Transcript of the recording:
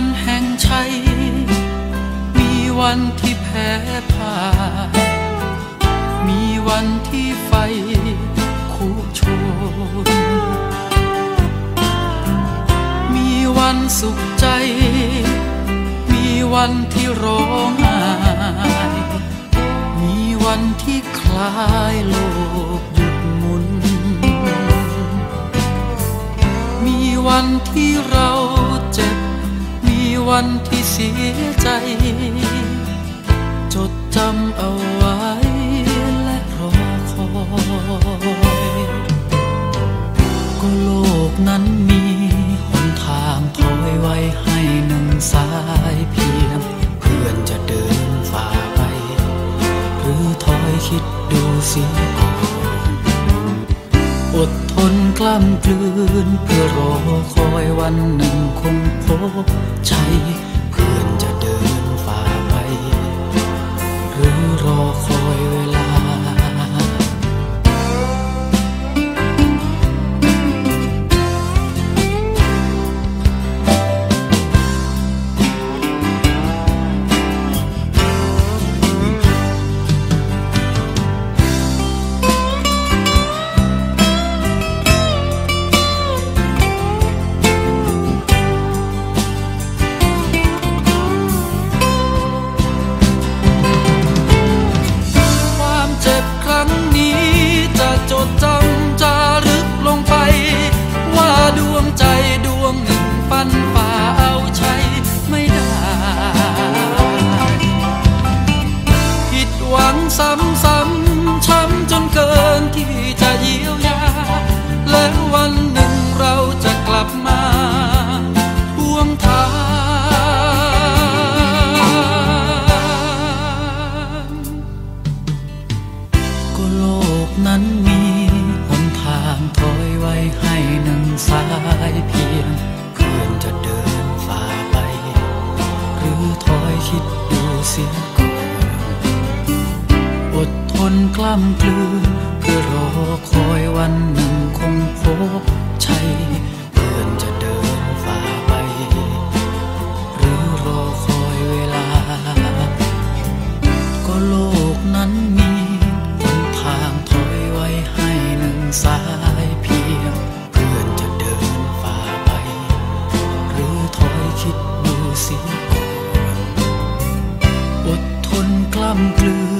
วันแห่งชัย มีวันที่แพ้พ่ายมีวันที่ไฟคู่ชน มีวันสุขใจ มีวันที่ร้องไห้มีวันที่คลายโลกหยุดหมุน มีวันที่เรา วันที่เสียใจ จดจำเอาไว้และรอคอยก็โลกนั้นมีหนทางถอยไว้ให้หนึ่งสายเพียง เพื่อนจะเดินฝ่าไป หรือถอยคิดดูเสียก่อนอด กล้ำกลืนเพื่อรอคอยวันหนึ่งคงพบใจ ซ้ำซ้ำช้ำจนเกินที่จะเยียวยา แล้ววันหนึ่งเราจะกลับมาทวงทานก็โลกนั้นมีหนทางถอยไว้ให้หนึ่งสายเพียงเพื่อนจะเดินฝ่าไป หรือถอยคิดดูเสีย นกล้ำกลืนเพื่อรอคอยวันหนึ่งคงพบชัยเพื่อนจะเดินฝ่าไป หรือรอคอยเวลา ก็โลกนั้นมีหนทางถอยไว้ให้หนึ่งสายเพียง เพื่อนจะเดินฝ่าไป หรือถอยคิดดูเสียก่อนอดทนกล้ำกลืน